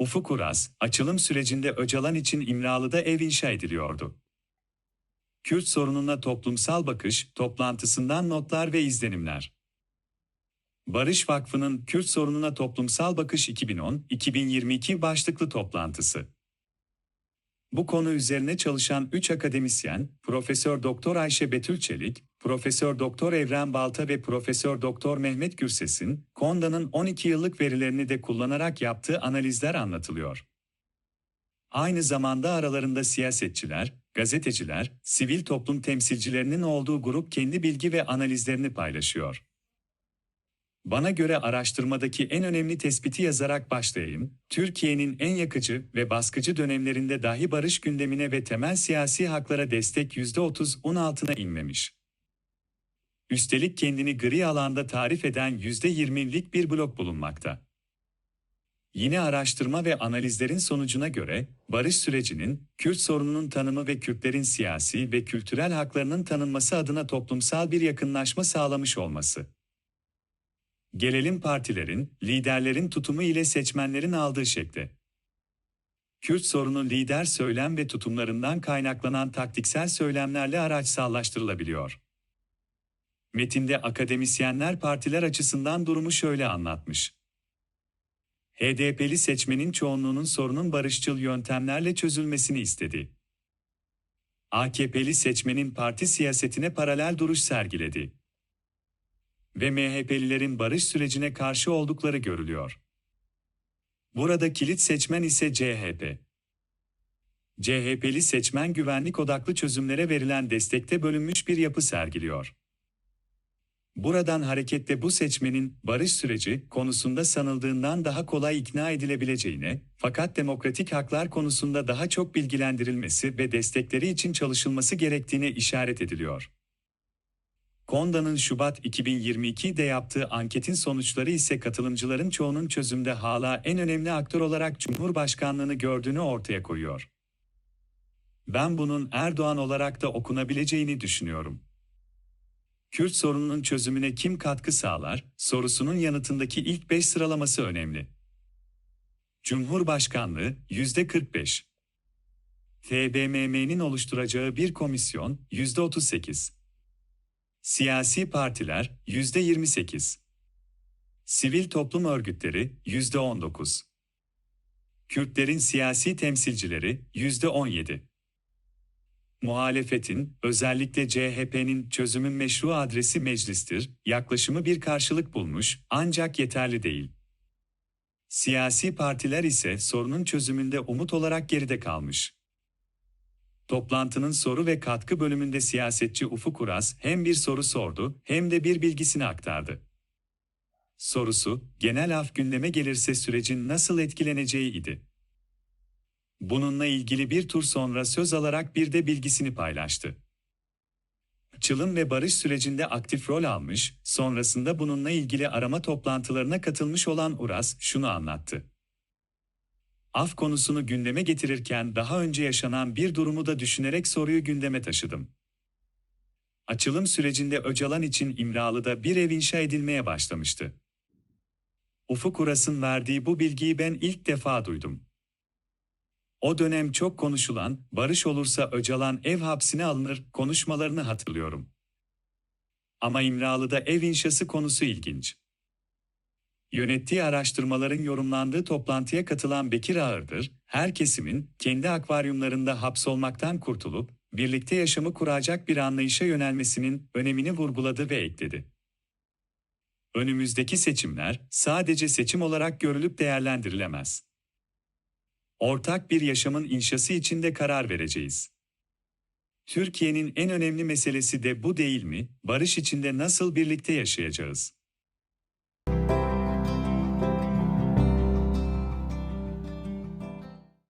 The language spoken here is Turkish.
Ufuk Uras, açılım sürecinde Öcalan için İmralı'da ev inşa ediliyordu. Kürt sorununa toplumsal bakış, toplantısından notlar ve izlenimler. Barış Vakfı'nın Kürt sorununa toplumsal bakış 2010-2022 başlıklı toplantısı. Bu konu üzerine çalışan 3 akademisyen, Profesör Doktor Ayşe Betül Çelik, Profesör Doktor Evren Balta ve Profesör Doktor Mehmet Gürses'in Konda'nın 12 yıllık verilerini de kullanarak yaptığı analizler anlatılıyor. Aynı zamanda aralarında siyasetçiler, gazeteciler, sivil toplum temsilcilerinin olduğu grup kendi bilgi ve analizlerini paylaşıyor. Bana göre araştırmadaki en önemli tespiti yazarak başlayayım. Türkiye'nin en yakıcı ve baskıcı dönemlerinde dahi barış gündemine ve temel siyasi haklara destek %30'un altına inmemiş. Üstelik kendini gri alanda tarif eden %20'lik bir blok bulunmakta. Yine araştırma ve analizlerin sonucuna göre, barış sürecinin, Kürt sorununun tanımı ve Kürtlerin siyasi ve kültürel haklarının tanınması adına toplumsal bir yakınlaşma sağlamış olması. Gelelim partilerin, liderlerin tutumu ile seçmenlerin aldığı şekle. Kürt sorunu lider söylem ve tutumlarından kaynaklanan taktiksel söylemlerle araçsallaştırılabiliyor. Metinde akademisyenler partiler açısından durumu şöyle anlatmış. HDP'li seçmenin çoğunluğunun sorunun barışçıl yöntemlerle çözülmesini istedi. AKP'li seçmenin parti siyasetine paralel duruş sergiledi. Ve MHP'lilerin barış sürecine karşı oldukları görülüyor. Burada kilit seçmen ise CHP. CHP'li seçmen güvenlik odaklı çözümlere verilen destekte bölünmüş bir yapı sergiliyor. Buradan hareketle bu seçmenin barış süreci konusunda sanıldığından daha kolay ikna edilebileceğine, fakat demokratik haklar konusunda daha çok bilgilendirilmesi ve destekleri için çalışılması gerektiğine işaret ediliyor. Konda'nın Şubat 2022'de yaptığı anketin sonuçları ise katılımcıların çoğunun çözümde hala en önemli aktör olarak Cumhurbaşkanlığını gördüğünü ortaya koyuyor. Ben bunun Erdoğan olarak da okunabileceğini düşünüyorum. Kürt sorununun çözümüne kim katkı sağlar sorusunun yanıtındaki ilk 5 sıralaması önemli. Cumhurbaşkanlığı %45. TBMM'nin oluşturacağı bir komisyon %38. Siyasi partiler %28. Sivil toplum örgütleri %19. Kürtlerin siyasi temsilcileri %17 muhalefetin, özellikle CHP'nin çözümün meşru adresi meclistir, yaklaşımı bir karşılık bulmuş ancak yeterli değil. Siyasi partiler ise sorunun çözümünde umut olarak geride kalmış. Toplantının soru ve katkı bölümünde siyasetçi Ufuk Uras hem bir soru sordu hem de bir bilgisini aktardı. Sorusu, genel af gündeme gelirse sürecin nasıl etkileneceği idi. Bununla ilgili bir tur sonra söz alarak bir de bilgisini paylaştı. Çılım ve barış sürecinde aktif rol almış, sonrasında bununla ilgili arama toplantılarına katılmış olan Uras şunu anlattı. Af konusunu gündeme getirirken daha önce yaşanan bir durumu da düşünerek soruyu gündeme taşıdım. Açılım sürecinde Öcalan için İmralı'da bir ev inşa edilmeye başlamıştı. Ufuk Uras'ın verdiği bu bilgiyi ben ilk defa duydum. O dönem çok konuşulan, barış olursa Öcalan ev hapsine alınır konuşmalarını hatırlıyorum. Ama İmralı'da ev inşası konusu ilginç. Yönettiği araştırmaların yorumlandığı toplantıya katılan Bekir Ağırdır, her kesimin kendi akvaryumlarında hapsolmaktan kurtulup, birlikte yaşamı kuracak bir anlayışa yönelmesinin önemini vurguladı ve ekledi. Önümüzdeki seçimler sadece seçim olarak görülüp değerlendirilemez. Ortak bir yaşamın inşası için de karar vereceğiz. Türkiye'nin en önemli meselesi de bu değil mi? Barış içinde nasıl birlikte yaşayacağız?